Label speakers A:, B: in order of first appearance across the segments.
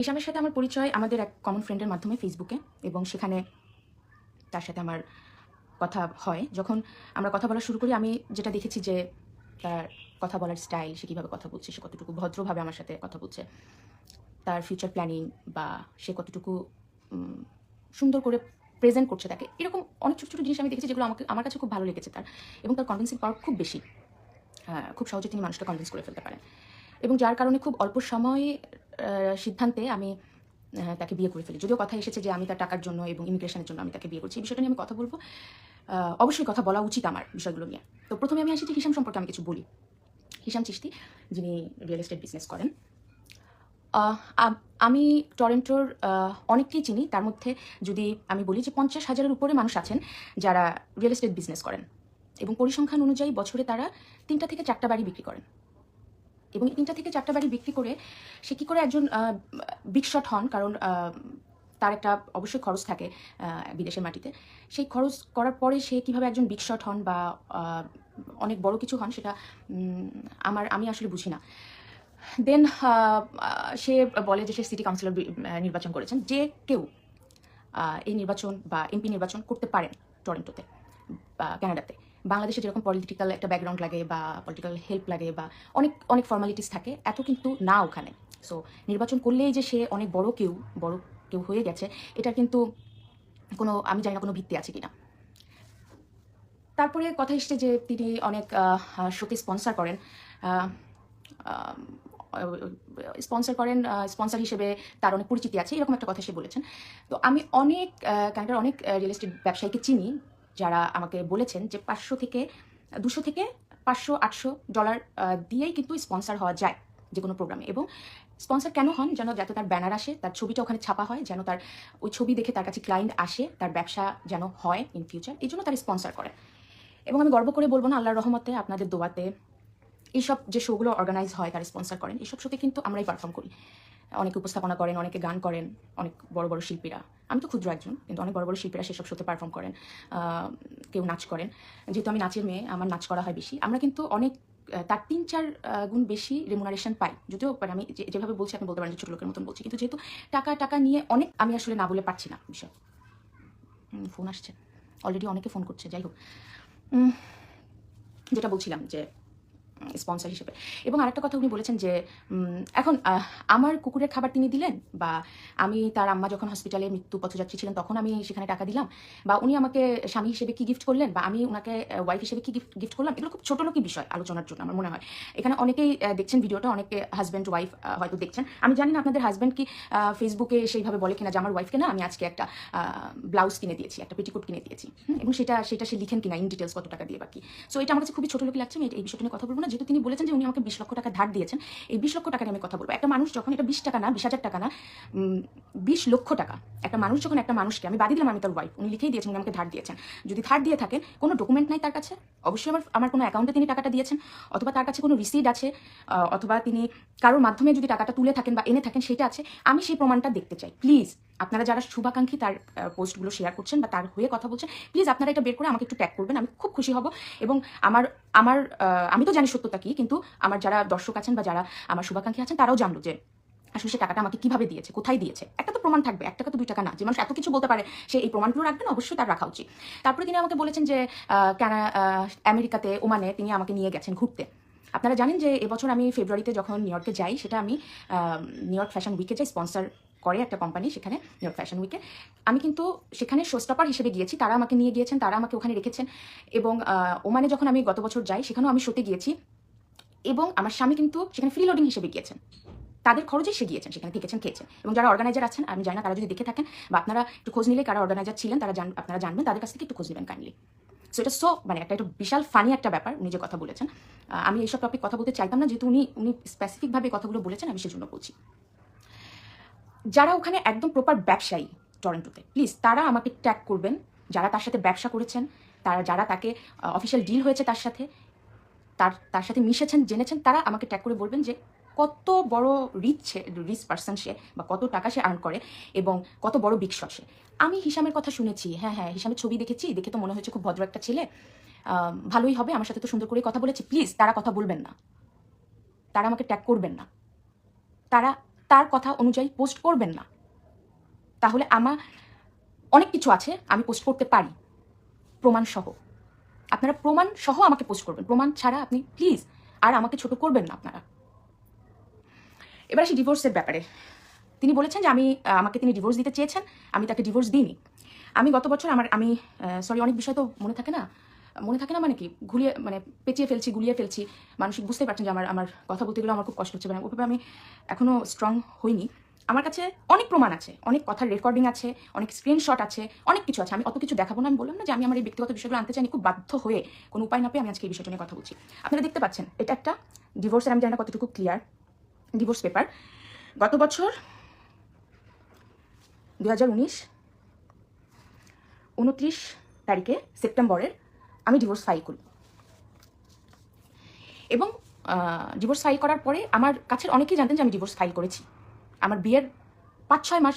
A: হিসামের সাথে আমার পরিচয় আমাদের এক কমন ফ্রেন্ডের মাধ্যমে ফেসবুকে এবং সেখানে তার সাথে আমার কথা হয়। যখন আমরা কথা বলা শুরু করি আমি যেটা দেখেছি যে তার কথা বলার স্টাইল সে কীভাবে কথা বলছে সে কতটুকু ভদ্রভাবে আমার সাথে কথা বলছে তার ফিউচার প্ল্যানিং বা সে কতটুকু সুন্দর করে প্রেজেন্ট করছে তাকে এরকম অনেক ছোটো ছোটো জিনিস আমি দেখেছি যেগুলো আমাকে আমার কাছে খুব ভালো লেগেছে তার এবং তার কনভিন্সিং পাওয়ার খুব বেশি। হ্যাঁ, খুব সহজে তিনি মানুষকে কনভিন্স করে ফেলতে পারেন এবং যার কারণে খুব অল্প সময়ে সিদ্ধান্তে আমি তাকে বিয়ে করে ফেলি। যদিও কথা এসেছে যে আমি তার টাকার জন্য এবং ইমিগ্রেশনের জন্য আমি তাকে বিয়ে করছি। এই বিষয়টা নিয়ে আমি কথা বলব। অবশ্যই কথা বলা উচিত আমার বিষয়গুলো নিয়ে। তো প্রথমে আমি আসি যে হিসাম সম্পর্কে আমি কিছু বলি। হিসাম চিস্তি যিনি রিয়েল এস্টেট বিজনেস করেন। আমি টরেন্টোর অনেককেই চিনি। তার মধ্যে যদি আমি বলি যে পঞ্চাশ হাজারের উপরে মানুষ আছেন যারা রিয়েল এস্টেট বিজনেস করেন এবং পরিসংখ্যান অনুযায়ী বছরে তারা তিনটা থেকে চারটা বাড়ি বিক্রি করেন। এবং তিনটা থেকে চারটা বাড়ি বিক্রি করে সে কী করে একজন বিগ শট হন, কারণ তার একটা অবশ্যই খরচ থাকে বিদেশের মাটিতে। সেই খরচ করার পরে সে কীভাবে একজন বিগ শট হন বা অনেক বড় কিছু হন সেটা আমার, আমি আসলে বুঝি না। দেন সে বলে যে সে সিটি কাউন্সিলর নির্বাচন করেছেন। যে কেউ এই নির্বাচন বা এমপি নির্বাচন করতে পারেন টরেন্টোতে বা কানাডাতে বাংলাদেশে যেরকম পলিটিক্যাল একটা ব্যাকগ্রাউন্ড লাগে বা পলিটিক্যাল হেল্প লাগে বা অনেক অনেক ফর্মালিটিস থাকে, এত কিন্তু না ওখানে। সো নির্বাচন করলেই যে সে অনেক বড় কেউ বড় কেউ হয়ে গেছে, এটা কিন্তু কোনো, আমি জানি না কোনো ভিত্তি আছে কিনা। তারপরে কথা এসছে যে তিনি অনেক শোকে স্পন্সর করেন। স্পন্সর করেন স্পন্সর হিসেবে তার অনেক পরিচিতি আছে, এরকম একটা কথা সে বলেছেন। তো আমি অনেক কানাডার অনেক রিয়েল এস্টেট ব্যবসায়ীকে চিনি যারা আমাকে বলেছেন যে পাঁচশো থেকে, দুশো থেকে পাঁচশো, আটশো ডলার দিয়েই কিন্তু স্পন্সর হওয়া যায় যে কোনো প্রোগ্রামে। এবং স্পন্সর কেন হন? যেন যাতে তার ব্যানার আসে, তার ছবিটা ওখানে ছাপা হয়, যেন তার ওই ছবি দেখে তার কাছে ক্লায়েন্ট আসে, তার ব্যবসা যেন হয় ইন ফিউচার এই জন্য তার স্পন্সর করে। এবং আমি গর্ব করে বলব না, আল্লাহর রহমতে আপনাদের দোয়াতে এইসব যে শোগুলো অর্গানাইজ হয়, তার স্পন্সর করেন। এইসব শোতে কিন্তু আমরাই পারফর্ম করি। অনেকে উপস্থাপনা করেন, অনেকে গান করেন, অনেক বড় বড় শিল্পীরা। আমি তো ক্ষুদ্র একজন, কিন্তু অনেক বড় বড় শিল্পীরা সেসব শোতে পারফর্ম করেন। কেউ নাচ করেন। যেহেতু আমি নাচের মেয়ে, আমার নাচ করা হয় বেশি। আমরা কিন্তু অনেক তার তিন চার গুণ বেশি রেমুনারেশন পাই। যদিও মানে আমি যেভাবে বলছি, আপনি বলতে পারেন ছোট লোকের মতন বলছি। কিন্তু যেহেতু টাকা টাকা নিয়ে অনেক, আমি আসলে না বলে পারছি না বিষয়। ফোন আসছে। অলরেডি অনেকে ফোন করছে, যাই হোক। যেটা বলছিলাম যে স্পন্সর হিসেবে এবং আরেকটা কথা উনি বলেছেন যে এখন আমার কুকুরের খাবার তিনি দিলেন বা আমি তার আম্মা যখন হসপিটালে মৃত্যু পথযাত্রী ছিলেন তখন আমি সেখানে টাকা দিলাম বা উনি আমাকে স্বামী হিসেবে কি গিফট করলেন বা আমি ওনাকে ওয়াইফ হিসেবে কি গিফট গিফট করলাম, এগুলো খুব ছোটো লোকই বিষয় আলোচনার জন্য আমার মনে হয়। এখানে অনেকেই দেখছেন ভিডিওটা, অনেকে হাজব্যান্ড ওয়াইফ হয়তো দেখছেন। আমি জানি না আপনাদের হাজব্যান্ড কি ফেসবুকে সেইভাবে বলে কিনা যে আমার ওয়াইফকে না আমি আজকে একটা ব্লাউজ কিনে দিয়েছি, একটা পেটিকোট কিনে দিয়েছি। এবং সেটা সেটা সে লিখেন কিনা ইন ডিটেলস কত টাকা দিয়ে বাকি সো এটা আমার কাছে খুবই ছোট লোকই লাগছে, আমি এই বিষয়টা নিয়ে কথা বলব না। যেহেতু তিনি বলেছেন যে উনি আমাকে বিশ লক্ষ টাকা ধার দিয়েছেন, এই বিশ লক্ষ টাকা নিয়ে আমি কথা বলব। একটা মানুষ যখন এটা বিশ টাকা না, বিশ হাজার টাকা না বিশ লক্ষ টাকা, একটা মানুষ যখন একটা মানুষকে, আমি বাদি দিলাম আমি তার ওয়াইফ উনি লিখেই দিয়েছেন উনি আমাকে ধার দিয়েছেন। যদি ধার দিয়ে থাকেন, কোনো ডকুমেন্ট নাই তার কাছে? অবশ্যই আমার আমার কোনো অ্যাকাউন্টে তিনি টাকাটা দিয়েছেন, অথবা তার কাছে কোনো রিসিট আছে অথবা তিনি কারোর মাধ্যমে যদি টাকাটা তুলে থাকেন বা এনে থাকেন, সেটা আছে, আমি সেই প্রমাণটা দেখতে চাই প্লিজ আপনারা যারা শুভাকাঙ্ক্ষী তার পোস্টগুলো শেয়ার করছেন বা তার হয়ে কথা বলছেন প্লিজ আপনারা এটা বের করে আমাকে একটু ট্যাগ করবেন, আমি খুব খুশি হব। এবং আমার আমার আমি তো জানি সত্যতা কি, কিন্তু আমার যারা দর্শক আছেন বা যারা আমার শুভাকাঙ্ক্ষী আছেন, তারাও জানলো যে আসলে সে টাকাটা আমাকে কীভাবে দিয়েছে, কোথায় দিয়েছে। একটা তো প্রমাণ থাকবে এক টাকা তো দুই টাকা না, যে মানুষ এত কিছু বলতে পারে, সে এই প্রমাণগুলো রাখবেন অবশ্যই তার রাখা উচিত। তারপরে তিনি আমাকে বলেছেন যে কেন আমেরিকাতে, ওমানে তিনি আমাকে নিয়ে গেছেন ঘুরতে। আপনারা জানেন যে এবছর আমি ফেব্রুয়ারিতে যখন নিউ ইয়র্কে যাই, সেটা আমি নিউ ইয়র্ক ফ্যাশন উইকে যাই, স্পন্সর করে একটা কোম্পানি সেখানে নিউ ইয়র্ক ফ্যাশন উইকে আমি কিন্তু সেখানে শোস্টপার হিসেবে গিয়েছি, তারা আমাকে নিয়ে গিয়েছেন, তারা আমাকে ওখানে রেখেছেন। এবং ওমানে যখন আমি গত বছর যাই, সেখানেও আমি শোতে গিয়েছি। এবং আমার স্বামী কিন্তু সেখানে ফ্রি লোডিং হিসেবে গিয়েছেন। তাদের খরচেই সে গিয়েছেন, সেখানে থেকেছেন খেয়েছেন। এবং যারা অর্গানাইজার আছেন, আমি জানি না, তারা যদি দেখে থাকেন, বা আপনারা একটু খোঁজ নিলে কারা অর্গানাইজার ছিলেন, তারা জান, আপনারা জানবেন, তাদের কাছ থেকে একটু খোঁজ নেবেন কাইন্ডলি সো এটা সো মানে একটা একটু বিশাল ফানি একটা ব্যাপার, উনি যে কথা বলেছেন। আমি এইসব টপিক কথা বলতে চাইতাম না, যেহেতু উনি উনি স্পেসিফিকভাবে কথাগুলো বলেছেন, আমি সেজন্য বলছি। যারা ওখানে একদম প্রপার ব্যবসায়ী টরেন্টোতে প্লিজ তারা আমাকে ট্যাগ করবেন, যারা তার সাথে ব্যবসা করেছেন, তারা যারা তাকে অফিসিয়াল ডিল হয়েছে তার সাথে, তার তার সাথে মিশেছেন, জেনেছেন, তারা আমাকে ট্যাগ করে বলবেন যে কত বড় রিচ সে রিচ পার্সন সে বা কত টাকা সে আর্ন করে এবং কত বড় বিশ্বস সে। আমি হিসামের কথা শুনেছি হ্যাঁ হ্যাঁ হিসামের ছবি দেখেছি, দেখে তো মনে হয়েছে খুব ভদ্র একটা ছেলে। ভালোই হবে, আমার সাথে তো সুন্দর করে কথা বলেছি প্লিজ তারা কথা বলবেন না। তারা আমাকে ট্যাগ করবেন না। তারা তার কথা অনুযায়ী পোস্ট করবেন না। তাহলে আমার অনেক কিছু আছে, আমি পোস্ট করতে পারি। প্রমাণ সহ। আপনারা প্রমাণ সহ আমাকে পোস্ট করবেন। প্রমাণ ছাড়া আপনি প্লিজ আর আমাকে ছোট করবেন না আপনারা। এবার আসি ডিভোর্সের ব্যাপারে। তিনি বলেছেন যে আমি, আমাকে তিনি ডিভোর্স দিতে চেয়েছেন, আমি তাকে ডিভোর্স দিইনি। আমি গত বছর আমার, আমি সরি অনেক বিষয় তো মনে থাকে না মনে থাকে না মানে কি, ঘুরিয়ে মানে পেঁচিয়ে ফেলছি, গুলিয়ে ফেলছি। মানসিক বুঝতেই পারছেন যে আমার আমার কথা বলতে গেলে আমার খুব কষ্ট হচ্ছে। মানে ওভাবে আমি এখনও স্ট্রং হইনি। আমার কাছে অনেক প্রমাণ আছে, অনেক কথার রেকর্ডিং আছে, অনেক স্ক্রিনশট আছে, অনেক কিছু আছে। আমি অত কিছু দেখাবো না, আমি বললাম না যে আমি আমার এই ব্যক্তিগত বিষয়গুলো আনতে চাই খুব বাধ্য হয়ে কোনো উপায় না পেয়ে আমি আজকে এই বিষয়টা নিয়ে কথা বলছি। আপনারা দেখতে পাচ্ছেন, এটা একটা ডিভোর্সের আমি জানি না কতটুকু ক্লিয়ার ডিভোর্স পেপার গত বছর দু হাজার উনিশ, উনত্রিশ তারিখে, সেপ্টেম্বরের আমি ডিভোর্স ফাইল করি এবং ডিভোর্স ফাইল করার পরে আমার কাছের অনেকেই জানতেন যে আমি ডিভোর্স ফাইল করেছি। আমার বিয়ের পাঁচ ছয় মাস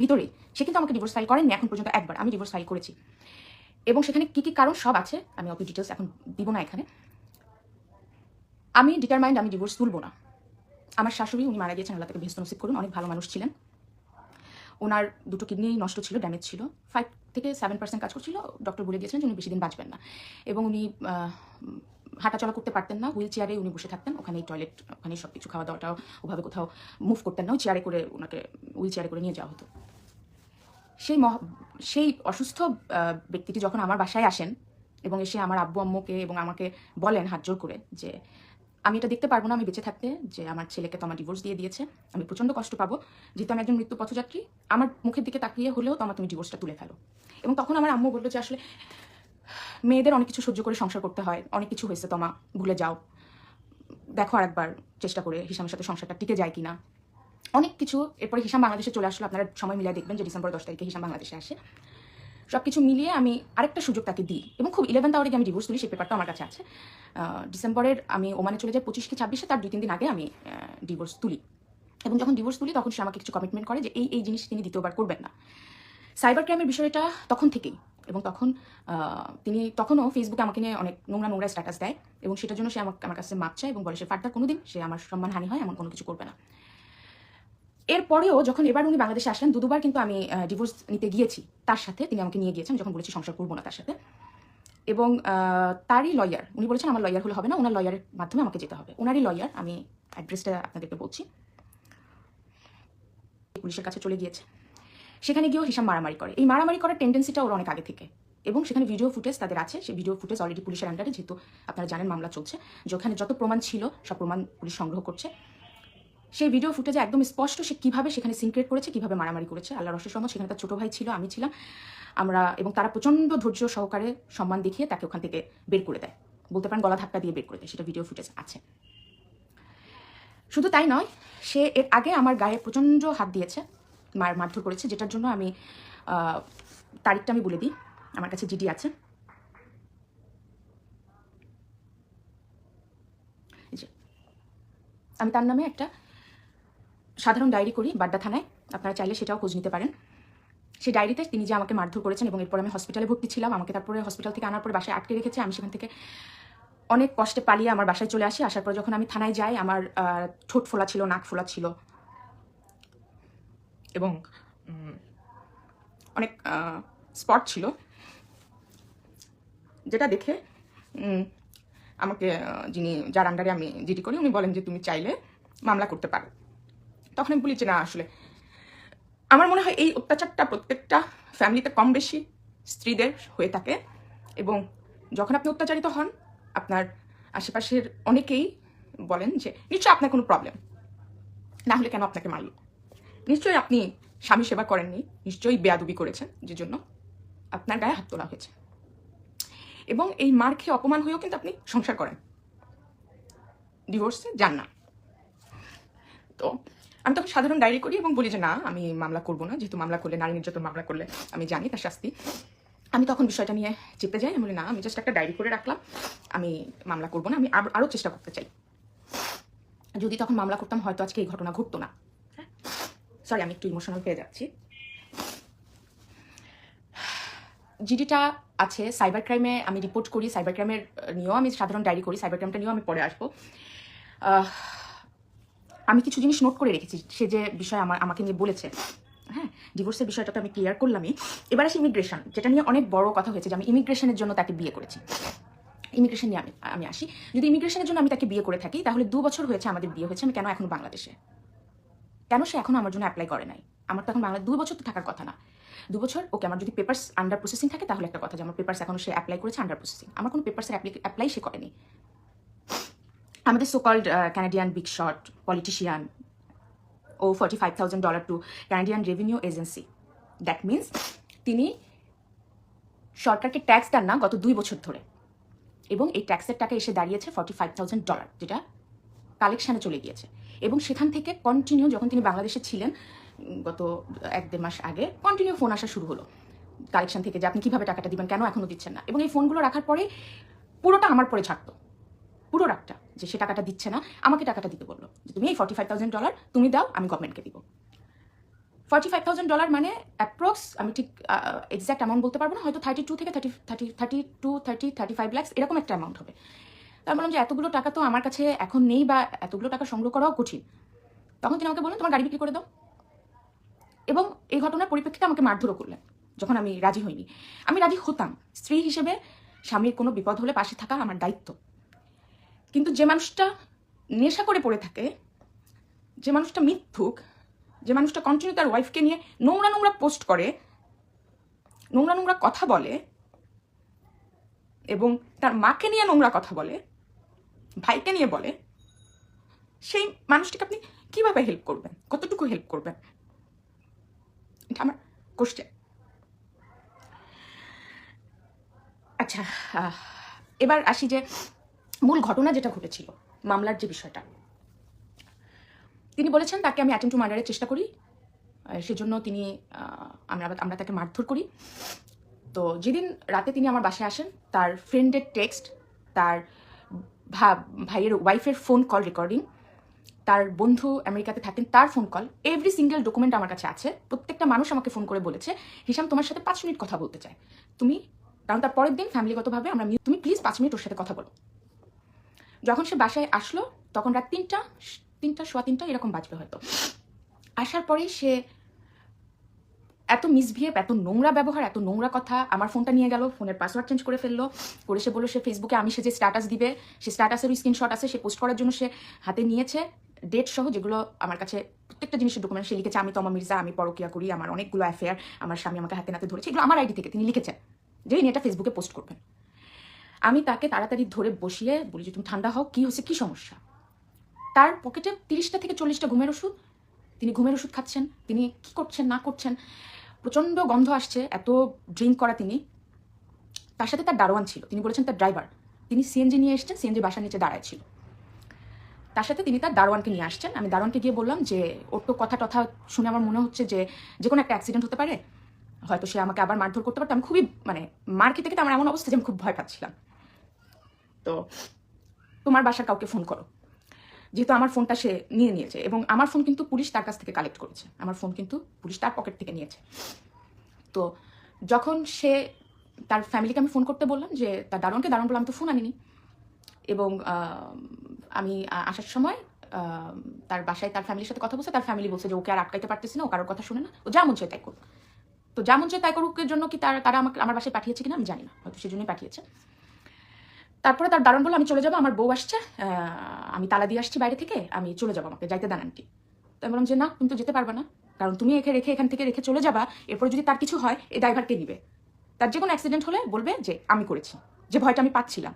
A: ভিতরে সে কিন্তু আমাকে ডিভোর্স ফাইল করেননি এখন পর্যন্ত একবার, আমি ডিভোর্স ফাইল করেছি। এবং সেখানে কী কী কারণ সব আছে, আমি অত ডিটেলস এখন দিব না এখানে। আমি ডিটারমাইন্ড আমি ডিভোর্স তুলব না। আমার শাশুড়ি, উনি মারা গিয়েছেন, আল্লাহ তাকে ভেস্ত নসিব করুন, অনেক ভালো মানুষ ছিলেন। ওনার দুটো কিডনি নষ্ট ছিল ড্যামেজ ছিল। ফাইভ থেকে সেভেন পার্সেন্ট কাজ করছিল। ডক্টর বলে দিয়েছেন যে উনি বেশি দিন বাঁচবেন না। এবং উনি হাঁটাচলা করতে পারতেন না হুইল চেয়ারে উনি বসে থাকতেন। ওখানেই টয়লেট ওখানেই সব কিছু খাওয়া দাওয়াটাও ওভাবে কোথাও মুভ করতেন না। চেয়ারে করে ওনাকে হুইল চেয়ারে করে নিয়ে যাওয়া হতো। সেই মহ, সেই অসুস্থ ব্যক্তিটি যখন আমার বাসায় আসেন এবং এসে আমার আব্বু, আম্মুকে এবং আমাকে বলেন হাত জোর করে যে আমি এটা দেখতে পারব না, আমি বেঁচে থাকতে যে আমার ছেলেকে তোমার ডিভোর্স দিয়ে দিয়েছে, আমি প্রচণ্ড কষ্ট পাবো। যেহেতু আমি একজন মৃত্যু পথযাত্রী, আমার মুখের দিকে তাকিয়ে হলেও তো আমার তুমি ডিভোর্সটা তুলে ফেলো। এবং তখন আমার আম্মু বলল যে, আসলে মেয়েদের অনেক কিছু সহ্য করে সংসার করতে হয়, অনেক কিছু হয়েছে তোমা, ভুলে যাও। দেখো আরেকবার চেষ্টা করে হিসামের সাথে সংসারটা টিকে যায় কিনা। অনেক কিছু, এরপরে হিসাম বাংলাদেশে চলে আসলো, আপনারা সময় মিলিয়ে দেখবেন যে ডিসেম্বর দশ তারিখে হিসাম বাংলাদেশে আসে। সব কিছু মিলিয়ে আমি আরেকটা সুযোগ তাকে দিই এবং খুব ইলেভেন্থ আওয়ারে আমি ডিভোর্স তুলি সেই পেপারটা আমার কাছে আছে। ডিসেম্বরের আমি ওমানে চলে যাই পঁচিশ কি ছাব্বিশে, তার দুই তিন দিন আগে আমি ডিভোর্স তুলি। এবং যখন ডিভোর্স তুলি, তখন সে আমাকে কিছু কমিটমেন্ট করে যে এই এই জিনিস তিনি দ্বিতীয়বার করবেন না। সাইবার ক্রাইমের বিষয়টা তখন থেকেই এবং তখন তিনি তখনও ফেসবুকে আমাকে নিয়ে অনেক নোংরা নোংরা স্ট্যাটাস দেয় এবং সেটার জন্য সে আমার আমার কাছে মাপ চায় এবং বলে, সে ফার্দার কোনোদিন সে আমার সম্মান হানি হয়, এমন কোনো কিছু করবে না। এরপরেও যখন এবার উনি বাংলাদেশে আসলেন দু দুবার কিন্তু আমি ডিভোর্স নিতে গিয়েছি। তার সাথে তিনি আমাকে নিয়ে গিয়েছেন, যখন বলেছি সংসার করব না তার সাথে। এবং তারই লয়ার উনি বলেছেন, আমার লয়ার হলে হবে না, ওনার লয়ারের মাধ্যমে আমাকে যেতে হবে। ওনারই লয়ার আমি অ্যাড্রেসটা আপনাদেরকে বলছি। পুলিশের কাছে চলে গিয়েছে। সেখানে গিয়েও হিসাব মারামারি করে। এই মারামারি করার টেন্ডেন্সিটা ওর অনেক আগে থেকে। এবং সেখানে ভিডিও ফুটেজ তাদের আছে। সেই ভিডিও ফুটেজ অলরেডি পুলিশের আন্ডারে যেহেতু আপনারা জানেন মামলা চলছে। যে ওখানে যত প্রমাণ ছিল, সব প্রমাণ পুলিশ সংগ্রহ করছে। সেই ভিডিও ফুটেজে একদম স্পষ্ট সে কীভাবে সেখানে সিনক্রেট করেছে, কীভাবে মারামারি করেছে। আল্লাহ রসের সময় সেখানে তার ছোটো ভাই ছিল, আমি ছিলাম। আমরা এবং তারা প্রচণ্ড ধৈর্য সহকারে সম্মান দেখিয়ে তাকে ওখান থেকে বের করে দেয়। বলতে পারেন গলা ধাক্কা দিয়ে বের করে দেয়, সেটা ভিডিও ফুটেজ আছে। শুধু তাই নয়, সে এর আগে আমার গায়ে প্রচণ্ড হাত দিয়েছে, মার মারধর করেছে, যেটার জন্য আমি তারিখটা আমি বলে দিই, আমার কাছে জিডি আছে। আমি তার নামে একটা সাধারণ ডায়েরি করি, বাড্ডা থানায়। আপনারা চাইলে সেটাও খোঁজ নিতে পারেন। সেই ডায়েরিতে তিনি যে আমাকে মারধর করেছেন এবং এরপর আমি হসপিটালে ভর্তি ছিলাম, আমাকে তারপরে হসপিটাল থেকে আনার পরে বাসায় আটকে রেখেছে। আমি সেখান থেকে অনেক কষ্টে পালিয়ে আমার বাসায় চলে আসি। আসার পর যখন আমি থানায় যাই, আমার ঠোঁট ফোলা ছিল, নাক ফোলা ছিল। এবং অনেক স্পট ছিল। যেটা দেখে আমাকে যিনি, যার আন্ডারে আমি জিডি করি, উনি বলেন যে তুমি চাইলে মামলা করতে পারো। তখন আমি বলি যে, না, আসলে। আমার মনে হয় এই অত্যাচারটা প্রত্যেকটা ফ্যামিলিতে কম বেশি স্ত্রীদের হয়ে থাকে এবং যখন আপনি অত্যাচারিত হন, আপনার আশেপাশের অনেকেই বলেন যে, নিশ্চয়ই আপনার কোনো প্রবলেম না হলে কেন আপনাকে মারল? নিশ্চয়ই আপনি স্বামী সেবা করেননি, নিশ্চয়ই বেয়াদুবি করেছেন, যে জন্য আপনার গায়ে হাত তোলা হয়েছে। এবং এই মার খেয়ে অপমান হয়েও কিন্তু আপনি সংসার করেন। ডিভোর্সে যান না। তো আমি তখন সাধারণ ডায়েরি করি এবং বলি যে, না, আমি মামলা করব না। যেহেতু মামলা করলে, নারী নির্যাতন মামলা করলে আমি জানি, তার শাস্তি। আমি তখন বিষয়টা নিয়ে চেপে যাই, আমি বলি, না, আমি জাস্ট একটা ডায়েরি করে রাখলাম। আমি মামলা করব না, আমি আর- আরও চেষ্টা করতে চাই। যদি তখন মামলা করতাম, হয়তো আজকে এই ঘটনা ঘটতো না। সরি আমি একটু ইমোশনাল হয়ে যাচ্ছি। জিডিটা আছে সাইবার ক্রাইমে আমি রিপোর্ট করি সাইবার ক্রাইমের নিয়েও আমি সাধারণ ডায়েরি করি সাইবার ক্রাইমটা নিয়েও আমি পরে আসব। আমি কিছু জিনিস নোট করে রেখেছি, সে যে বিষয় আমার আমাকে নিয়ে বলেছে। হ্যাঁ ডিভোর্সের বিষয়টা তো আমি ক্লিয়ার করলামই। এবার আসি ইমিগ্রেশন যেটা নিয়ে অনেক বড় কথা হয়েছে যে আমি ইমিগ্রেশনের জন্য তাকে বিয়ে করেছি। ইমিগ্রেশন নিয়ে আমি আমি আসি। যদি ইমিগ্রেশনের জন্য আমি তাকে বিয়ে করে থাকি, তাহলে দু বছর হয়েছে আমাদের বিয়ে হয়েছে, আমি কেন এখন বাংলাদেশে? কেন সে এখন আমার জন্য অ্যাপ্লাই করে নাই? আমার তো এখন বাংলা, দু বছর তো থাকার কথা না। দু বছর, ওকে আমার যদি পেপার্স আন্ডার প্রসেসিং থাকে, তাহলে একটা কথা যে আমার পেপার্স এখন সে অ্যাপ্লাই করেছে আন্ডার প্রসেসিং আমার কোনো পেপার্সের অ্যাপ্লাই সে করেনি। আমাদের so called Canadian big shot politician O forty five thousand dollar to Canadian revenue agency that means তিনি সরকারকে ট্যাক্স দেন না গত দুই বছর ধরে। এবং এই ট্যাক্সের টাকা এসে দাঁড়িয়েছে ফর্টি ফাইভ থাউজেন্ড ডলার যেটা কালেকশানে চলে গিয়েছে। এবং সেখান থেকে কন্টিনিউ যখন তিনি বাংলাদেশে ছিলেন গত এক দেড় মাস আগে কন্টিনিউ ফোন আসা শুরু হলো। কালেকশন থেকে যে আপনি কীভাবে টাকাটা দিবেন, কেন এখনও দিচ্ছেন না। এবং এই ফোনগুলো রাখার পরে পুরোটা আমার পরে ছাড়তো পুরো রাগটা। যে সে টাকাটা দিচ্ছে না, আমাকে টাকাটা দিতে বলল যে তুমি এই ফর্টি ফাইভ থাউজেন্ড ডলার তুমি দাও, আমি গভর্নমেন্টকে দিব। ফর্টি ফাইভ থাউজেন্ড ডলার মানে অ্যাপ্রক্স আমি ঠিক এক্সাক্ট অ্যামাউন্ট বলতে পারব না, হয়তো থার্টি টু থেকে thirty thirty thirty two thirty thirty five lakhs এরকম একটা অ্যামাউন্ট হবে। তার বললাম যে এতগুলো টাকা তো আমার কাছে এখন নেই বা এতগুলো টাকা সংগ্রহ করাও কঠিন। তখন তিনি আমাকে বললেন, তোমার গাড়ি বিক্রি করে দাও। এবং এই ঘটনার পরিপ্রেক্ষিতে আমাকে মারধরও করলেন, যখন আমি রাজি হইনি। আমি রাজি হতাম। স্ত্রী হিসেবে স্বামীর কোনো বিপদ হলে পাশে থাকা আমার দায়িত্ব। কিন্তু যে মানুষটা নেশা করে পড়ে থাকে, যে মানুষটা মিথ্যুক, যে মানুষটা কন্টিনিউ তার ওয়াইফকে নিয়ে নোংরা নোংরা পোস্ট করে, নোংরা নোংরা কথা বলে, এবং তার মাকে নিয়ে নোংরা কথা বলে, ভাইকে নিয়ে বলে, সেই মানুষটিকে আপনি কীভাবে হেল্প করবেন? কতটুকু হেল্প করবেন? এটা আমার কোশ্চেন আচ্ছা এবার আসি যে মূল ঘটনা যেটা ঘটেছিল, মামলার যে বিষয়টা। তিনি বলেছেন, তাকে আমি অ্যাটেম্প টু মার্ডারের চেষ্টা করি। সেজন্য তিনি আমরা আমরা তাকে মারধর করি। তো যেদিন রাতে তিনি আমার বাসায় আসেন, তার ফ্রেন্ডের টেক্সট তার ভাইয়ের ওয়াইফের ফোন কল রেকর্ডিং তার বন্ধু আমেরিকাতে থাকেন, তার phone call every single document আমার কাছে আছে। প্রত্যেকটা মানুষ আমাকে ফোন করে বলেছে হিসাম তোমার সাথে পাঁচ মিনিট কথা বলতে চায় তুমি, কারণ তার পরের দিন ফ্যামিলিগতভাবে আমরা তুমি প্লিজ পাঁচ মিনিট ওর সাথে কথা বলো। যখন সে বাসায় আসলো, তখন রাত তিনটা তিনটা, সোয়া তিনটা এরকম বাজবে হয়তো। আসার পরেই সে এত মিসবিহেভ এত নোংরা ব্যবহার, এত নোংরা কথা আমার ফোনটা নিয়ে গেল, ফোনের পাসওয়ার্ড চেঞ্জ করে ফেলল, করে সে বলল সে ফেসবুকে আমি সে যে স্ট্যাটাস দিবে, সে স্ট্যাটাসের স্ক্রিনশট আছে, সে পোস্ট করার জন্য সে হাতে নিয়েছে। ডেট সহ যেগুলো আমার কাছে প্রত্যেকটা জিনিসের ডকুমেন্ট সে লিখেছে, আমি তমা মির্জা, আমি পরকিয়া করি, আমার অনেকগুলো অ্যাফেয়ার আমার স্বামী আমাকে হাতে নাতে ধরেছে। এগুলো আমার আইডি থেকে তিনি লিখেছেন। যে এটা ফেসবুকে পোস্ট করবেন। আমি তাকে তাড়াতাড়ি ধরে বসিয়ে বলি যে, তুমি ঠান্ডা হও, কি হচ্ছে কি সমস্যা? তার পকেটে তিরিশটা থেকে চল্লিশটা ঘুমের ওষুধ। তিনি ঘুমের ওষুধ খাচ্ছেন। তিনি কি করছেন, না করছেন? প্রচণ্ড গন্ধ আসছে, এত ড্রিঙ্ক করা তিনি। তার সাথে তার দারোয়ান ছিল। তিনি বলেছেন তার ড্রাইভার। তিনি সিএনজি নিয়ে এসেছেন সিএনজি বাসার নিচে দাঁড়ায় ছিল। তার সাথে তিনি তার দারোয়ানকে নিয়ে আসছেন। আমি দারোয়ানকে গিয়ে বললাম যে, ওর তো কথা টথা শুনে আমার মনে হচ্ছে যে যে কোনো একটা অ্যাক্সিডেন্ট হতে পারে। হয়তো সে আমাকে আবার মারধর করতে পারতো। আমি খুবই মানে মার খেতে খেতে আমার এমন অবস্থা যে আমি খুব ভয় পাচ্ছিলাম। তো তোমার বাসার কাউকে ফোন করো। যেহেতু আমার ফোনটা সে নিয়ে নিয়েছে এবং আমার ফোন কিন্তু পুলিশ তার কাছ থেকে কালেক্ট করেছে। আমার ফোন কিন্তু পুলিশ তার পকেট থেকে নিয়েছে। তো যখন সে তার ফ্যামিলিকে আমি ফোন করতে বললাম যে তার দারুণকে দারুণ বললাম তো ফোন আনিনি। এবং আমি আসার সময় তার বাসায় তার ফ্যামিলির সাথে কথা বলছে, তার ফ্যামিলি বলছে যে, ওকে আর আটকাইতে পারতেছি না, ও কারোর কথা শুনে না। ও যা মন চায় তাই করুক। তো যা মন তাই করুকের জন্য কি তার, তারা আমাকে, আমার বাসায় পাঠিয়েছে কিনা আমি জানি না। হয়তো সেজন্যই পাঠিয়েছে। তারপরে তার দারুণ বলল, আমি চলে যাব, আমার বউ আসছে আমি তালা দিয়ে আসছি বাইরে থেকে, আমি চলে যাব আমাকে, যাইতে দেন আন্টি। আমি বললাম যে, না, তুমি তো যেতে পারবে না, কারণ তুমি একে রেখে, এখান থেকে রেখে চলে যাবা, এরপর যদি তার কিছু হয়, এই ড্রাইভারকে নিবে। তার যে কোনো অ্যাক্সিডেন্ট হলে বলবে যে, আমি করেছি, যে ভয়টা আমি পাচ্ছিলাম।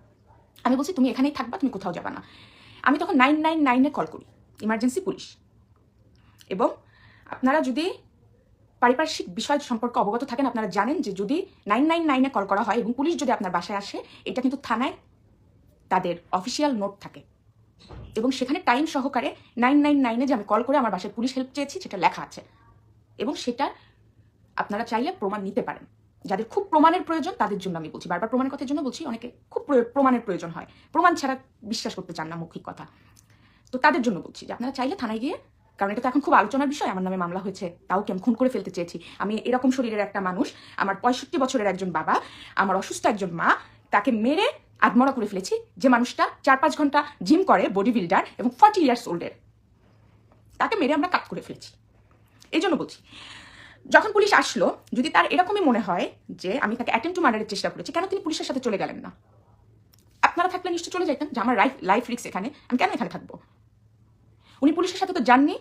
A: আমি বলছি, তুমি এখানেই থাকবা, তুমি কোথাও যাবা না। আমি তখন নাইন নাইন নাইনে কল করি ইমার্জেন্সি পুলিশ এবং আপনারা যদি পারিপার্শ্বিক বিষয় সম্পর্কে অবগত থাকেন, আপনারা জানেন যে যদি নাইন নাইন নাইনে কল করা হয় এবং পুলিশ যদি আপনার বাসায় আসে, এটা কিন্তু থানায় তাদের অফিসিয়াল নোট থাকে। এবং সেখানে টাইম সহকারে নাইন নাইন নাইনে যে আমি কল করে আমার বাসায় পুলিশ হেল্প চেয়েছি, সেটা লেখা আছে। এবং সেটা আপনারা চাইলে প্রমাণ নিতে পারেন। যাদের খুব প্রমাণের প্রয়োজন, তাদের জন্য আমি বলছি। বারবার প্রমাণের কথার জন্য বলছি, অনেকে খুব প্রমাণের প্রয়োজন হয়। প্রমাণ ছাড়া বিশ্বাস করতে চান না, মৌখিক কথা। তো তাদের জন্য বলছি যে, আপনারা চাইলে থানায় গিয়ে, কারণ এটা তো এখন খুব আলোচনার বিষয়, আমার নামে মামলা হয়েছে, তাও কি আমি খুন করে ফেলতে চেয়েছি? আমি এরকম শরীরের একটা মানুষ, আমার পঁয়ষট্টি বছরের একজন বাবা, আমার অসুস্থ একজন মা, তাকে মেরে আত্মরা করে ফেলেছি। যে মানুষটা চার পাঁচ ঘণ্টা জিম করে বডি বিল্ডার এবং ফর্টি ইয়ার্স ওল্ডের তাকে মেরে আমরা কাট করে ফেলেছি। এই জন্য বলছি, যখন পুলিশ আসলো, যদি তার এরকমই মনে হয় যে আমি তাকে অ্যাটেম্প টু মার্ডারের চেষ্টা করেছি, কেন তিনি পুলিশের সাথে চলে গেলেন না? আপনারা থাকলে নিশ্চয়ই চলে যেতেন যে আমার লাইফ লাইফ রিক্স এখানে, আমি কেন এখানে থাকব? উনি পুলিশের সাথে তো যাননি,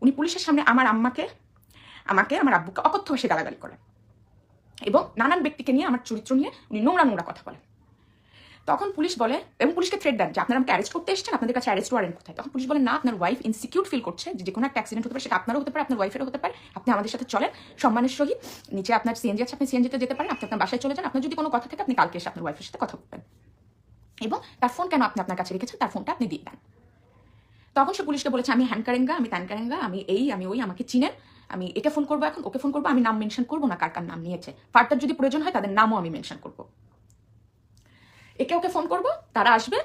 A: উনি পুলিশের সামনে আমার আম্মাকে, আমাকে, আমার আব্বুকে অকথ্য ভাষায় গালাগালি করেন। এবং নানান ব্যক্তিকে নিয়ে, আমার চরিত্র নিয়ে উনি নোংরা নোংরা কথা বলেন। তখন পুলিশ বলে, এবং পুলিশকে থ্রেট দেন যে আপনারা আমাকে অ্যারেস্ট করতে এসেছেন, আপনাদের কাছে অ্যারেস্ট ওয়ারেন্ট কোথায়? তখন পুলিশ বলে, না, আপনার ওয়াইফ ইনসিকিউর ফিল করছে, যে কোনো একটা অ্যাক্সিডেন্ট হতে পারে, সেটা আপনারও হতে পারে, আপনার ওয়াইফেরও হতে পারে, আপনি আমাদের সাথে চলেন, সম্মানের সহিত, নিচে আপনার সিএনজি আছে, আপনি সিএনজিতে যেতে পারেন, আপনি আপনার বাসায় চলে যান, আপনার যদি কোনো কথা থাকে, আপনি কালকে এসে আপনার ওয়াইফের সাথে কথা বলবেন। এবং তার ফোন কেন আপনি আপনার কাছে রেখেছেন? তার ফোনটা আপনি দিয়ে দেন। তখন সে পুলিশকে বলেছে, আমি হ্যান্ড কারেঙ্গা, আমি ত্যান কারেঙ্গা, আমি এই, আমি ওই, আমাকে চিনেন, আমি এটা ফোন করব এখন, ওকে ফোন করব, আমি নাম মেনশন করব না কার কার নাম নিয়েছে। ফার্দার যদি প্রয়োজন হয়, তাদের নামও আমি মেনশন করব। একে ওকে ফোন করব, তারা আসবে,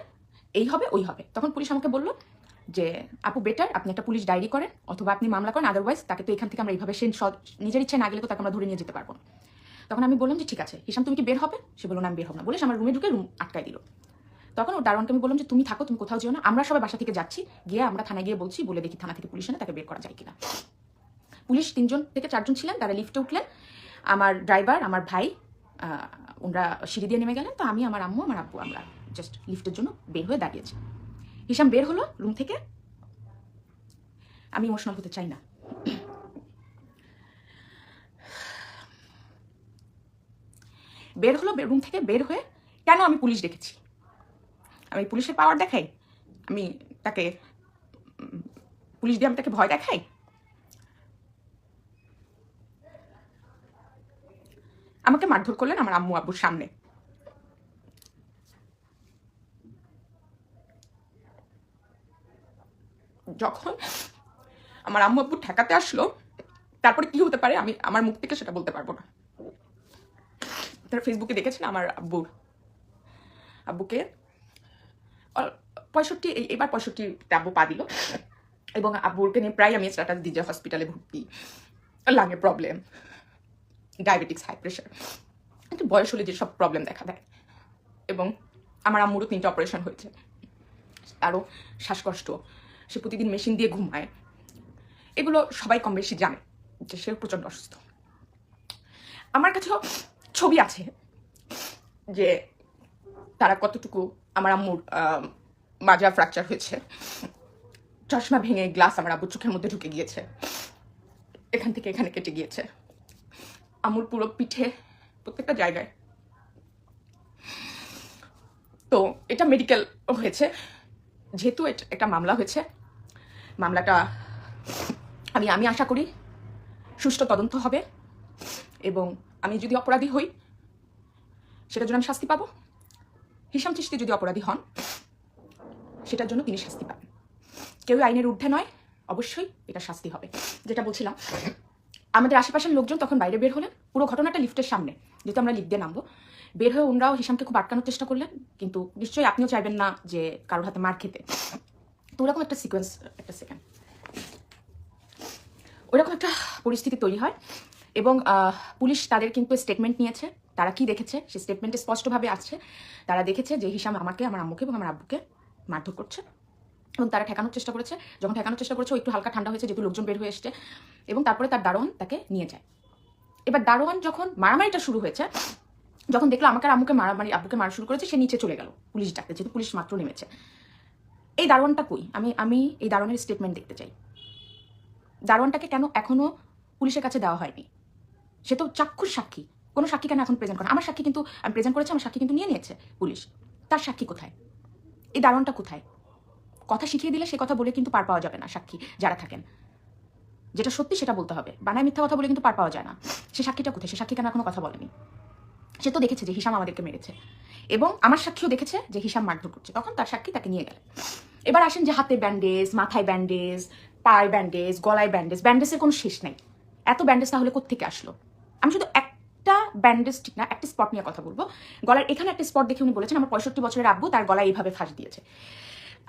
A: এই হবে, ওই হবে। তখন পুলিশ আমাকে বলল যে, আপু বেটার আপনি একটা পুলিশ ডায়েরি করেন, অথবা আপনি মামলা করেন আদারওয়াইজ তাকে তো এখান থেকে আমরা এইভাবে সে নিজের ইচ্ছে না গেলে তো তাকে আমরা ধরে নিয়ে যেতে পারব তখন আমি বললাম যে, ঠিক আছে, হিসাম, তুমি কি বের হবে? সে বলল আমি বের হব না। বলে আমার রুমে ঢুকে রুম আটকাই দিল। তখন ওর দারোয়ানকে আমি বললাম যে, তুমি থাকো, তুমি কোথাও যেও না, আমরা সবাই বাসা থেকে যাচ্ছি, গিয়ে আমরা থানায় গিয়ে বলছি, বলে দেখি থানা থেকে পুলিশ এনে তাকে বের করা যায় কিনা। পুলিশ তিনজন থেকে চারজন ছিলেন, তারা লিফটে উঠলেন। আমার ড্রাইভার আমার ভাই ওনারা সিঁড়ি দিয়ে নেমে গেলেন, তো আমি, আমার আম্মু, আমার আব্বু, আমরা জাস্ট লিফটের জন্য বের হয়ে দাঁড়িয়েছি। হিসাম বের হলো রুম থেকে। আমি ইমোশনাল হতে চাই না। বের হলো রুম থেকে বের হয়ে কেন আমি পুলিশ দেখেছি আমি পুলিশের পাওয়ার দেখাই? আমি তাকে পুলিশ দিয়ে আমি তাকে ভয় দেখাই? আমাকে মারধর করলেন আমার আম্মু আব্বুর সামনে। যখন আমার আম্মু আব্বু ঠেকাতে আসলো, তারপরে কি হতে পারে আমি আমার মুখ থেকে সেটা বলতে পারব না। তারা ফেসবুকে দেখেছেন আমার আব্বুর আব্বুকে। পঁয়ষট্টি এবার পঁয়ষট্টি আব্বু পা দিল। এবং আব্বুরকে নিয়ে প্রায় আমি স্ট্যাটাস দিই হসপিটালে ভর্তি। লাগে প্রবলেম ডায়াবেটিক্স হাই প্রেশার কিন্তু বয়স হলে যেসব প্রবলেম দেখা দেয়। এবং আমার আম্মুরও তিনটা অপারেশন হয়েছে। তারও শ্বাসকষ্ট, সে প্রতিদিন মেশিন দিয়ে ঘুমায়। এগুলো সবাই কম বেশি জানে যে সে প্রচণ্ড অসুস্থ। আমার কাছেও ছবি আছে যে তারা কতটুকু আমার আম্মুর মাজা ফ্র্যাকচার হয়েছে। চশমা ভেঙে গ্লাস আমার আব্বুর চোখের মধ্যে ঢুকে গিয়েছে। এখান থেকে এখানে কেটে গিয়েছে। আমুর পুরো পিঠে প্রত্যেকটা জায়গায়। তো এটা মেডিকেল হয়েছে। যেহেতু একটা মামলা হয়েছে, মামলাটা আমি আমি আশা করি সুষ্ঠু তদন্ত হবে এবং আমি যদি অপরাধী হই, সেটার জন্য আমি শাস্তি পাবো। হিসাম চিস্তি যদি অপরাধী হন, সেটার জন্য তিনি শাস্তি পাবেন। কেউ আইনের ঊর্ধ্বে নয়, অবশ্যই এটা শাস্তি হবে। যেটা বলছিলাম আমাদের আশেপাশের লোকজন তখন বাইরে বের হলেন। পুরো ঘটনাটা লিফটের সামনে, যেহেতু আমরা লিফট দিয়ে নামবো। বের হয়ে ওনরাও হিসামকে খুব আটকানোর চেষ্টা করলেন, কিন্তু নিশ্চয়ই আপনিও চাইবেন না যে কারোর হাতে মার খেতে। তো ওরকম একটা সিকোয়েন্স একটা সেকেন্ড ওরকম একটা পরিস্থিতি তৈরি হয় এবং পুলিশ তাদের কিন্তু স্টেটমেন্ট নিয়েছে। তারা কি দেখেছে? সেই স্টেটমেন্টে স্পষ্টভাবে আসছে তারা দেখেছে যে হিসাম আমাকে, আমার আম্মুকে এবং আমার আব্বুকে মারধর করছে। এবং তারা ঠেকানোর চেষ্টা করেছে। যখন ঠেকানোর চেষ্টা করেছে একটু হালকা ঠান্ডা হয়েছে যেহেতু লোকজন বের হয়ে এসছে। এবং তারপরে তার দারোয়ান তাকে নিয়ে যায়। এবার দারোয়ান যখন মারামারিটা শুরু হয়েছে, যখন দেখল আমাকে আর আম্মুকে মারামারি, আব্বুকে মারা শুরু করেছে, সে নিচে চলে গেল, পুলিশ ডাকতে, যেহেতু পুলিশ মাত্র নেমেছে। এই দারোয়ানটা কই? আমি আমি এই দারোয়ানের স্টেটমেন্ট দেখতে চাই। দারোয়ানটাকে কেন এখনও পুলিশের কাছে দেওয়া হয়নি? সে তো চাক্ষুষ সাক্ষী। কোনো সাক্ষী কেন এখন প্রেজেন্ট করে আমার সাক্ষী কিন্তু, আমি প্রেজেন্ট করেছি, আমার সাক্ষী কিন্তু নিয়ে নিয়েছে পুলিশ। তার সাক্ষী কোথায়? এই দারোয়ানটা কোথায়? কথা শিখিয়ে দিলে সে কথা বলে কিন্তু পার পাওয়া যাবে না, সাক্ষী, যারা থাকেন। যেটা সত্যি সেটা বলতে হবে। বানায় মিথ্যা কথা বলে কিন্তু পার পাওয়া যায় না। সে সাক্ষীটা কোথায়? সে সাক্ষী কেন এখনও কথা বলেনি। সে তো দেখেছে যে হিসাম আমাদেরকে মেরেছে। এবং আমার সাক্ষীও দেখেছে যে হিসাম মারধর করছে। তখন তার সাক্ষী তাকে নিয়ে গেলেন এবার আসেন যে হাতে ব্যান্ডেজ, মাথায় ব্যান্ডেজ, পায়ে ব্যান্ডেজ, গলায় ব্যান্ডেজ, ব্যান্ডেজের কোনো শেষ নেই। এত ব্যান্ডেজ তাহলে কোত্থেকে আসলো? আমি শুধু একটা ব্যান্ডেজ ঠিক না, একটা স্পট নিয়ে কথা বলব। গলার এখানে একটা স্পট দেখে উনি বলেছেন, আমার পঁয়ষট্টি বছরের আব্বু তার গলায় এইভাবে ফাঁস দিয়েছে।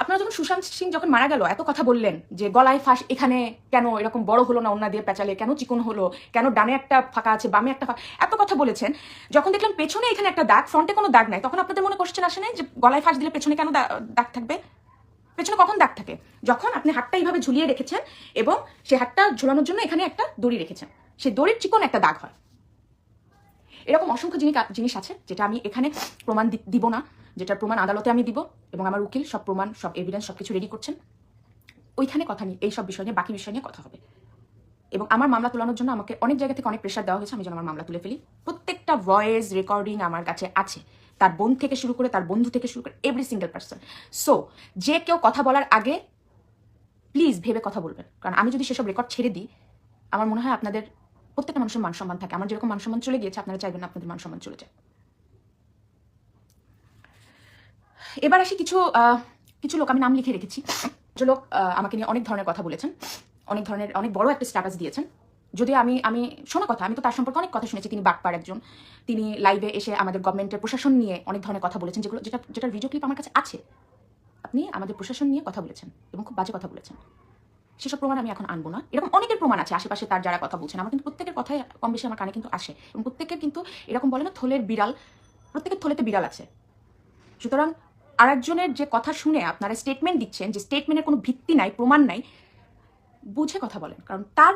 A: আপনারা যখন সুশান্ত সিং যখন মারা গেল, এত কথা বললেন যে গলায় ফাঁস এখানে কেন এরকম বড় হলো না অন্য দিয়ে পেঁচালে, কেন চিকন হলো, কেন ডানে একটা ফাঁকা আছে, বামে একটা ফাঁকা, এত কথা বলেছেন। যখন দেখলাম পেছনে এখানে একটা দাগ, ফ্রন্টে কোনো দাগ নাই, তখন আপনাদের মনে কোশ্চেন আসে নাই যে গলায় ফাঁস দিলে পেছনে কেন দাগ থাকবে? পেছনে কখন দাগ থাকে? যখন আপনি হাতটা এইভাবে ঝুলিয়ে রেখেছেন এবং সে হাতটা ঝোলানোর জন্য এখানে একটা দড়ি রেখেছেন সেই দড়ির চিকন একটা দাগ হয়। এরকম অসংখ্য জিনিস আছে, যেটা আমি এখানে প্রমাণ দিব না। যেটার প্রমাণ আদালতে আমি দিব এবং আমার উকিল সব প্রমাণ, সব এভিডেন্স সব কিছু রেডি করছেন। ওইখানে কথা নিয়ে এই সব বিষয় নিয়ে, বাকি বিষয় নিয়ে কথা হবে। এবং আমার মামলা তোলানোর জন্য আমাকে অনেক জায়গা থেকে অনেক প্রেশার দেওয়া হয়েছে, আমি যেন আমার মামলা তুলে ফেলি। প্রত্যেকটা ভয়েস রেকর্ডিং আমার কাছে আছে। তার বোন থেকে শুরু করে, তার বন্ধু থেকে শুরু করে এভরি সিঙ্গেল পার্সন সো যে কেউ কথা বলার আগে প্লিজ ভেবে কথা বলবেন। কারণ আমি যদি সেসব রেকর্ড ছেড়ে দিই, আমার মনে হয় আপনাদের প্রত্যেকটা মানুষের মান সম্মান থাকে। আমার যেরকম মান সম্মান চলে গিয়েছে, আপনারা চাইবেন আপনাদের মান সম্মান চলে যায়। এবার আসি কিছু কিছু লোক, আমি নাম লিখে রেখেছি। কিছু লোক আমাকে নিয়ে অনেক ধরনের কথা বলেছেন, অনেক ধরনের, অনেক বড় একটা স্ট্যাটাস দিয়েছেন। যদি আমি আমি, শোনা কথা, আমি তো তার সম্পর্কে অনেক কথা শুনেছি, তিনি বাটপার একজন। তিনি লাইভে এসে আমাদের গভর্নমেন্টের প্রশাসন নিয়ে অনেক ধরনের কথা বলেছেন, যেগুলো, যেটা, যেটার ভিডিও ক্লিপ আমার কাছে আছে। আপনি আমাদের প্রশাসন নিয়ে কথা বলেছেন এবং খুব বাজে কথা বলেছেন। সেসব প্রমাণ আমি এখন আনব না। এরকম অনেকের প্রমাণ আছে, আশেপাশে তার যারা কথা বলছেন, আমার কিন্তু প্রত্যেকের কথাই কম বেশি আমার কানে কিন্তু আসে। এবং প্রত্যেকের কিন্তু এরকম বলে না, থলের বিড়াল, প্রত্যেকের থলেতে বিড়াল আছে। সুতরাং আরেকজনের যে কথা শুনে আপনারা স্টেটমেন্ট দিচ্ছেন, যে স্টেটমেন্টের কোনো ভিত্তি নাই, প্রমাণ নাই, বুঝে কথা বলেন। কারণ তার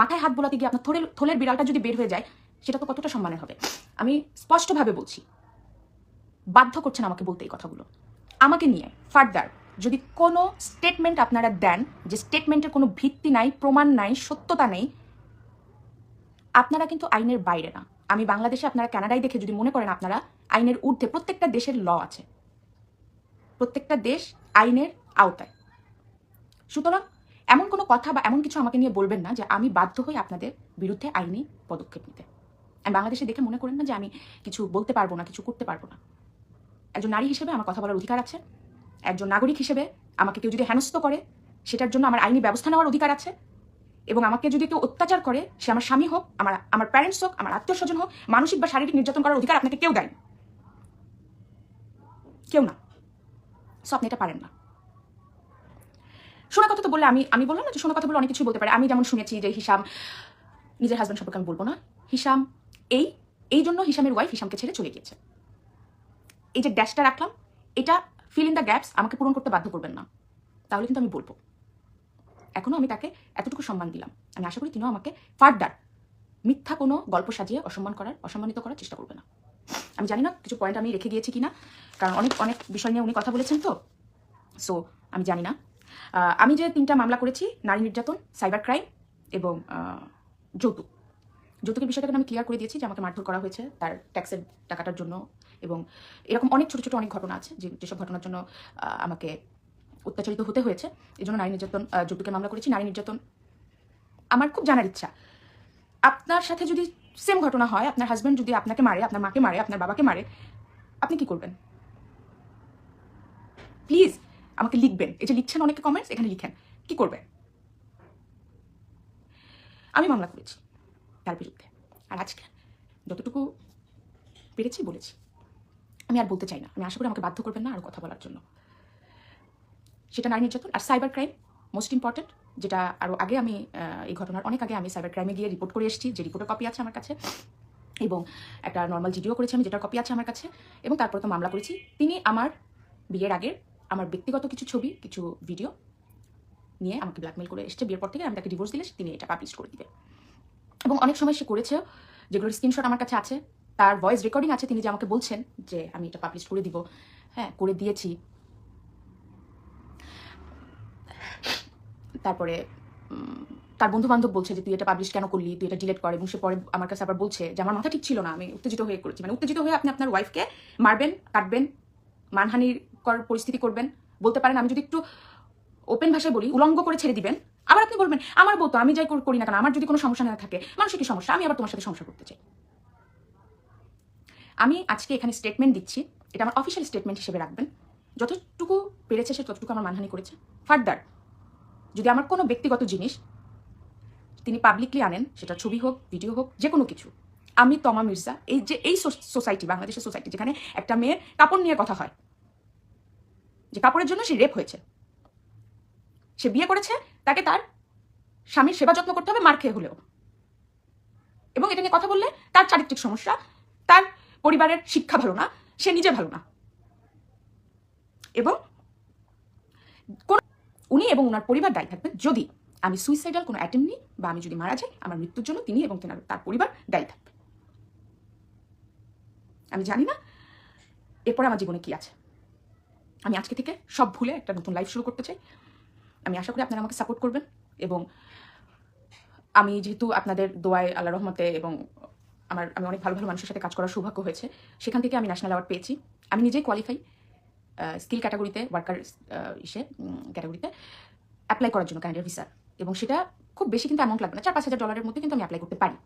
A: মাথায় হাত বোলাতে গিয়ে আপনার থলের থলের বিড়ালটা যদি বের হয়ে যায়, সেটা তো কতটা সম্মানের হবে? আমি স্পষ্টভাবে বলছি, বাধ্য করছেন আমাকে বলতে এই কথাগুলো। আমাকে নিয়ে ফার্দার যদি কোনো স্টেটমেন্ট আপনারা দেন, যে স্টেটমেন্টের কোনো ভিত্তি নাই, প্রমাণ নাই, সত্যতা নেই, আপনারা কিন্তু আইনের বাইরে না। আমি বাংলাদেশে আপনারা কানাডায় দেখে যদি মনে করেন আপনারা, আইনের ঊর্ধ্বে প্রত্যেকটা দেশের ল আছে। প্রত্যেকটা দেশ আইনের আওতায়। সুতরাং এমন কোনো কথা বা এমন কিছু আমাকে নিয়ে বলবেন না যে আমি বাধ্য হই আপনাদের বিরুদ্ধে আইনি পদক্ষেপ নিতে। আমি বাংলাদেশে দেখে মনে করেন না যে আমি কিছু বলতে পারব না, কিছু করতে পারব না। একজন নারী হিসেবে আমার কথা বলার অধিকার আছে। একজন নাগরিক হিসেবে আমাকে কেউ যদি হেনস্থ করে, সেটার জন্য আমার আইনি ব্যবস্থা নেওয়ার অধিকার আছে। এবং আমাকে যদি কেউ অত্যাচার করে, সে আমার স্বামী হোক, আমার আমার প্যারেন্টস হোক, আমার আত্মীয় স্বজন হোক, মানসিক বা শারীরিক নির্যাতন করার অধিকার আপনাকে কেউ দেয় কেউ না। সো আপনি এটা পারেন না। শোনা কথা তো বললে আমি আমি বললাম না যে শোনা কথা বলে অনেক কিছু বলতে পারে। আমি যেমন শুনেছি যে হিসাম, নিজের হাজব্যান্ড সম্পর্কে আমি বলব না। হিসাম, এই এই জন্য হিসামের ওয়াইফ হিসামকে ছেড়ে চলে গিয়েছে। এই যে ড্যাশটা রাখলাম, এটা ফিল ইন দ্য গ্যাপস আমাকে পূরণ করতে বাধ্য করবেন না। তাহলে কিন্তু আমি বলব। এখনও আমি তাকে এতটুকু সম্মান দিলাম। আমি আশা করি তিনিও আমাকে ফার্দার মিথ্যা কোনো গল্প সাজিয়ে অসম্মান করার, অসম্মানিত করার চেষ্টা করবে না। আমি জানি না কিছু পয়েন্ট আমি রেখে গিয়েছি কিনা, কারণ অনেক অনেক বিষয় নিয়ে উনি কথা বলেছেন তো। সো আমি জানি না। আমি যে তিনটা মামলা করেছি, নারী নির্যাতন সাইবার ক্রাইম এবং যৌতুক। যৌতুকের বিষয়টাকে আমি ক্লিয়ার করে দিয়েছি যে আমাকে মারধর করা হয়েছে তার ট্যাক্সের টাকাটার জন্য এবং এরকম অনেক ছোট ছোট, অনেক ঘটনা আছে যে যেসব ঘটনার জন্য আমাকে অত্যাচারিত হতে হয়েছে। এই জন্য নারী নির্যাতন যৌতুকের মামলা করেছি, নারী নির্যাতন। আমার খুব জানার ইচ্ছা। আপনার সাথে যদি সেম ঘটনা হয়, আপনার হাজব্যান্ড যদি আপনাকে মারে, আপনার মাকে মারে, আপনার বাবাকে মারে, আপনি কি করবেন? প্লিজ আমাকে লিখবেন। এই যে লিখছেন অনেকে কমেন্টস এখানে লিখেন। কি করবেন? আমি মামলা করেছি তার বিরুদ্ধে। আর আজকে যতটুকু পেরেছি, বলেছি। আমি আর বলতে চাই না। আমি আশা করি আমাকে বাধ্য করবেন না আর কথা বলার জন্য। সেটা নারী নির্যাতন আর সাইবার ক্রাইম মোস্ট ইম্পর্টেন্ট যেটা আরও আগে আমি এই ঘটনার অনেক আগে আমি সাইবার ক্রাইমে গিয়ে রিপোর্ট করে এসেছি, যে রিপোর্টের কপি আছে আমার কাছে। এবং একটা নর্মাল জিডিও করেছি আমি, যেটার কপি আছে আমার কাছে। এবং তারপরে তো মামলা করেছি। তিনি আমার বিয়ের আগের আমার ব্যক্তিগত কিছু ছবি, কিছু ভিডিও নিয়ে আমাকে ব্ল্যাকমেল করে এসেছে। বিয়ের পর থেকে আমি তাকে ডিভোর্স দিলে তিনি এটা পাবলিশ করে দিবে। এবং অনেক সময় সে করেছে, যেগুলোর স্ক্রিনশট আমার কাছে আছে, তার ভয়েস রেকর্ডিং আছে, তিনি যে আমাকে বলছেন যে আমি এটা পাবলিশ করে দিব। হ্যাঁ করে দিয়েছি। তারপরে তার বন্ধু বান্ধব বলছে যে, তুই এটা পাবলিশ কেন করলি? তুই এটা ডিলিট কর। এবং সে পরে আমার কাছে আবার বলছে যে, আমার মাথা ঠিক ছিল না, আমি উত্তেজিত হয়ে করেছি। মানে উত্তেজিত হয়ে আপনি আপনার ওয়াইফকে মারবেন, কাটবেন, মানহানির কর পরিস্থিতি করবেন, বলতে পারেন, আমি যদি একটু ওপেন ভাষায় বলি, উলঙ্গ করে ছেড়ে দিবেন, আবার আপনি বলবেন, আমার বউ তো, আমি যাই কর- করি না কেন, আমার যদি কোনো সমস্যা না থাকে মানুষের কি সমস্যা? আমি আবার তোমার সাথে সমস্যা করতে চাই আমি আজকে এখানে স্টেটমেন্ট দিচ্ছি। এটা আমার অফিসিয়াল স্টেটমেন্ট হিসেবে রাখবেন। যতটুকু পেরেছে সে ততটুকু আমার মানহানি করেছে। ফার্দার যদি আমার কোনো ব্যক্তিগত জিনিস তিনি পাবলিকলি আনেন, সেটা ছবি হোক ভিডিও হোক যে কোনো কিছু, আমি তমা মির্জা, এই যে, এই সোসাইটি বাংলাদেশের সোসাইটি যেখানে একটা মেয়ের কাপড় নিয়ে কথা হয়, যে কাপড়ের জন্য সে রেপ হয়েছে। সে বিয়ে করেছে, তাকে তার স্বামীর সেবা যত্ন করতে হবে, মার খেয়ে হলেও। এবং এটা নিয়ে কথা বললে তার চারিত্রিক সমস্যা, তার পরিবারের শিক্ষা ভালো না, সে নিজে ভালো না। এবং কোন উনি এবং ওনার পরিবার দায়ী থাকবেন। যদি আমি সুইসাইডাল কোনো অ্যাটেম্প নিই বা আমি যদি মারা যাই, আমার মৃত্যুর জন্য তিনি এবং তেনার তার পরিবার দায়ী থাকবে আমি জানি না এরপরে আমার জীবনে কি আছে। আমি আজকে থেকে সব ভুলে একটা নতুন লাইফ শুরু করতে চাই। আমি আশা করি আপনারা আমাকে সাপোর্ট করবেন এবং আমি যেহেতু আপনাদের দোয়ায় আল্লাহ রহমতে এবং আমার আমি অনেক ভালো ভালো মানুষের সাথে কাজ করার সৌভাগ্য হয়েছে, সেখান থেকে আমি ন্যাশনাল অ্যাওয়ার্ড পেয়েছি। আমি নিজেই কোয়ালিফাই স্কিল ক্যাটাগরিতে ওয়ার্কার ইসে ক্যাটাগরিতে অ্যাপ্লাই করার জন্য ক্যান্ডিডেট ভিসা এবং সেটা খুব বেশি কিন্তু অ্যামাউন্ট লাগবে না, চার পাঁচ হাজার ডলারের মধ্যে কিন্তু আমি অ্যাপ্লাই করতে পারি।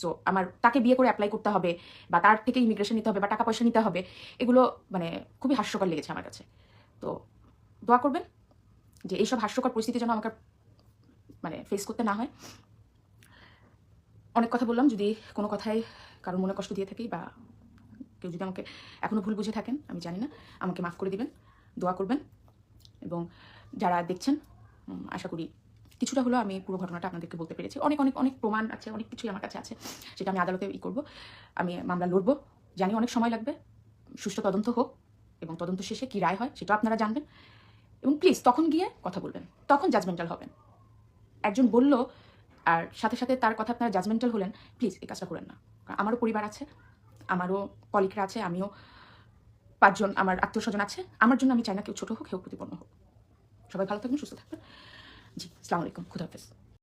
A: সো আমার তাকে বিয়ে করে অ্যাপ্লাই করতে হবে, বা তার থেকে ইমিগ্রেশন নিতে হবে, বা টাকা পয়সা নিতে হবে, এগুলো মানে খুবই হাস্যকর লেগেছে আমার কাছে। তো, দোয়া করবেন যে এইসব হাস্যকর পরিস্থিতি যেন আমাকে মানে ফেস করতে না হয়। অনেক কথা বললাম, যদি কোনো কথায় কারোর মনে কষ্ট দিয়ে থাকি বা কেউ যদি আমাকে এখনও ভুল বুঝে থাকেন, আমি জানি না, আমাকে মাফ করে দিবেন, দোয়া করবেন। এবং যারা দেখছেন আশা করি কিছুটা হলেও আমি পুরো ঘটনাটা আপনাদেরকে বলতে পেরেছি। অনেক অনেক অনেক প্রমাণ আছে, অনেক কিছুই আমার কাছে আছে, সেটা আমি আদালতে ই করব। আমি মামলা লড়বো, জানি অনেক সময় লাগবে, সুষ্ঠু তদন্ত হোক, এবং তদন্ত শেষে কী রায় হয় সেটাও আপনারা জানবেন। এবং প্লিজ, তখন গিয়ে কথা বলবেন, তখন জাজমেন্টাল হবেন। একজন বলল, আর সাথে সাথে তার কথা আপনারা জাজমেন্টাল হলেন, প্লিজ এই কাজটা করেন না। আমারও পরিবার আছে আমারও কলিকরা আছে, আমিও পাঁচজন আমার আত্মীয় স্বজন আছে। আমার জন্য আমি চাই না কেউ ছোটো হোক, কেউ প্রতিপন্ন হোক। সবাই ভালো থাকবেন, সুস্থ থাকবেন। জি আসসালামু আলাইকুম খুদাহাফেজ